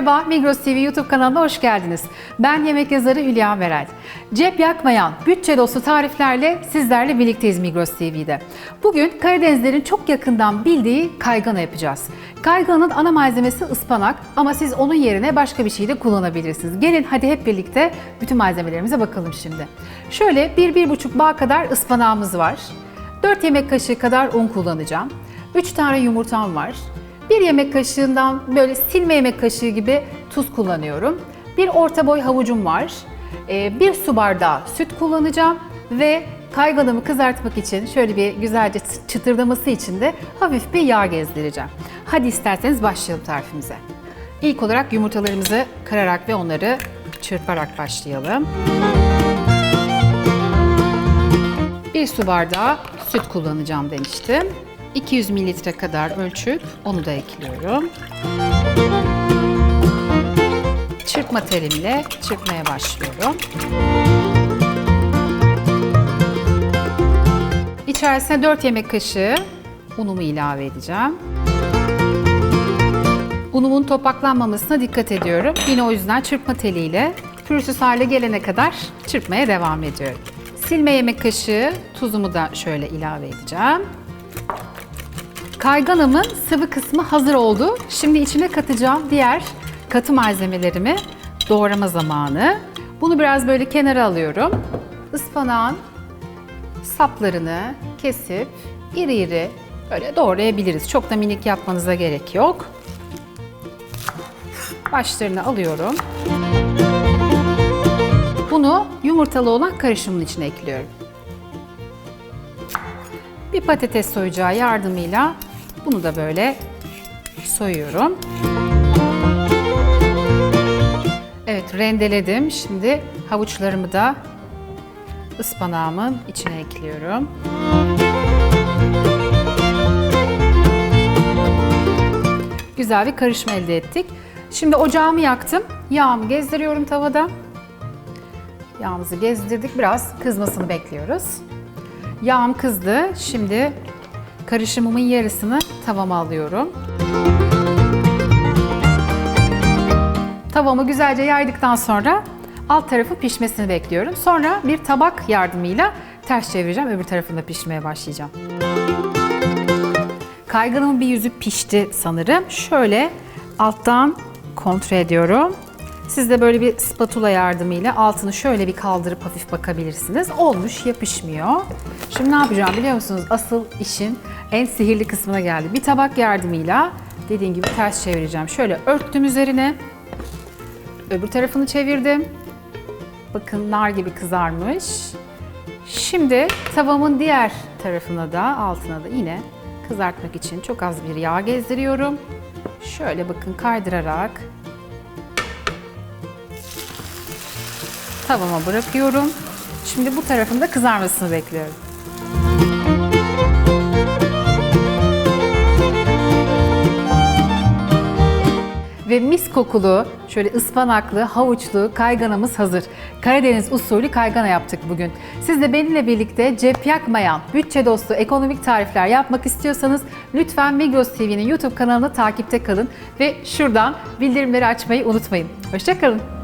Merhaba, Migros TV YouTube kanalına hoş geldiniz. Ben yemek yazarı Hülya Meral. Cep yakmayan, bütçe dostu tariflerle sizlerle birlikteyiz Migros TV'de. Bugün Karadenizlerin çok yakından bildiği kaygana yapacağız. Kayganın ana malzemesi ıspanak ama siz onun yerine başka bir şey de kullanabilirsiniz. Gelin hadi hep birlikte bütün malzemelerimize bakalım şimdi. Şöyle 1-1,5 bağ kadar ıspanağımız var. 4 yemek kaşığı kadar un kullanacağım. 3 tane yumurtam var. Bir yemek kaşığından böyle silme yemek kaşığı gibi tuz kullanıyorum. Bir orta boy havucum var. Ee, Bir su bardağı süt kullanacağım ve kayganımı kızartmak için şöyle bir güzelce çıtırdaması için de hafif bir yağ gezdireceğim. Hadi isterseniz başlayalım tarifimize. İlk olarak yumurtalarımızı kırarak ve onları çırparak başlayalım. Bir su bardağı süt kullanacağım demiştim. 200 mililitre kadar ölçüp onu da ekliyorum. Çırpma telimle çırpmaya başlıyorum. İçerisine 4 yemek kaşığı unumu ilave edeceğim. Unumun topaklanmamasına dikkat ediyorum. Yine o yüzden çırpma teliyle pürüzsüz hale gelene kadar çırpmaya devam ediyorum. Silme yemek kaşığı tuzumu da şöyle ilave edeceğim. Kayganımın sıvı kısmı hazır oldu. Şimdi içine katacağım diğer katı malzemelerimi doğrama zamanı. Bunu biraz böyle kenara alıyorum. Ispanağın saplarını kesip iri iri böyle doğrayabiliriz. Çok da minik yapmanıza gerek yok. Başlarını alıyorum. Bunu yumurtalı olan karışımın içine ekliyorum. Bir patates soyacağı yardımıyla bunu da böyle soyuyorum. Evet rendeledim. Şimdi havuçlarımı da ıspanağımın içine ekliyorum. Güzel bir karışma elde ettik. Şimdi ocağımı yaktım. Yağımı gezdiriyorum tavada. Yağımızı gezdirdik. Biraz kızmasını bekliyoruz. Yağım kızdı. Şimdi karışımımın yarısını tavama alıyorum. Tavamı güzelce yaydıktan sonra alt tarafı pişmesini bekliyorum. Sonra bir tabak yardımıyla ters çevireceğim. Öbür tarafında pişmeye başlayacağım. Kayganımın bir yüzü pişti sanırım. Şöyle alttan kontrol ediyorum. Siz de böyle bir spatula yardımıyla altını şöyle bir kaldırıp hafif bakabilirsiniz. Olmuş, yapışmıyor. Şimdi ne yapacağım biliyor musunuz? Asıl işin en sihirli kısmına geldi. Bir tabak yardımıyla dediğim gibi ters çevireceğim. Şöyle örttüm üzerine. Öbür tarafını çevirdim. Bakın nar gibi kızarmış. Şimdi tavamın diğer tarafına da altına da yine kızartmak için çok az bir yağ gezdiriyorum. Şöyle bakın kaydırarak tavama bırakıyorum. Şimdi bu tarafın da kızarmasını bekliyorum. Ve mis kokulu, şöyle ıspanaklı, havuçlu kayganamız hazır. Karadeniz usulü kaygana yaptık bugün. Siz de benimle birlikte cep yakmayan, bütçe dostu ekonomik tarifler yapmak istiyorsanız lütfen Migros TV'nin YouTube kanalını takipte kalın ve şuradan bildirimleri açmayı unutmayın. Hoşçakalın.